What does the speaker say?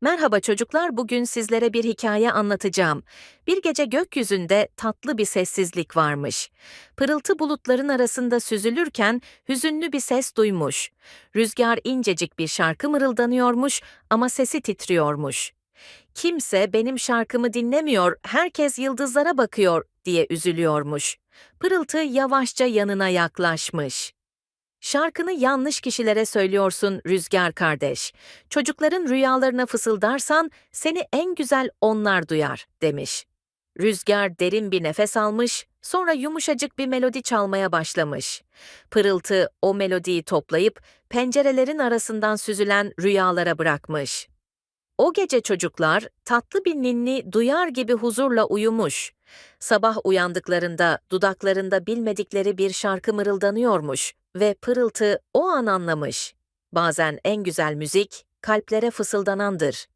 Merhaba çocuklar, bugün sizlere bir hikaye anlatacağım. Bir gece gökyüzünde tatlı bir sessizlik varmış. Pırıltı bulutların arasında süzülürken hüzünlü bir ses duymuş. Rüzgar incecik bir şarkı mırıldanıyormuş ama sesi titriyormuş. Kimse benim şarkımı dinlemiyor, herkes yıldızlara bakıyor diye üzülüyormuş. Pırıltı yavaşça yanına yaklaşmış. Şarkını yanlış kişilere söylüyorsun Rüzgar kardeş. Çocukların rüyalarına fısıldarsan seni en güzel onlar duyar demiş. Rüzgar derin bir nefes almış, sonra yumuşacık bir melodi çalmaya başlamış. Pırıltı o melodiyi toplayıp pencerelerin arasından süzülen rüyalara bırakmış. O gece çocuklar tatlı bir ninni duyar gibi huzurla uyumuş. Sabah uyandıklarında dudaklarında bilmedikleri bir şarkı mırıldanıyormuş ve pırıltı o an anlamış. Bazen en güzel müzik kalplere fısıldanandır.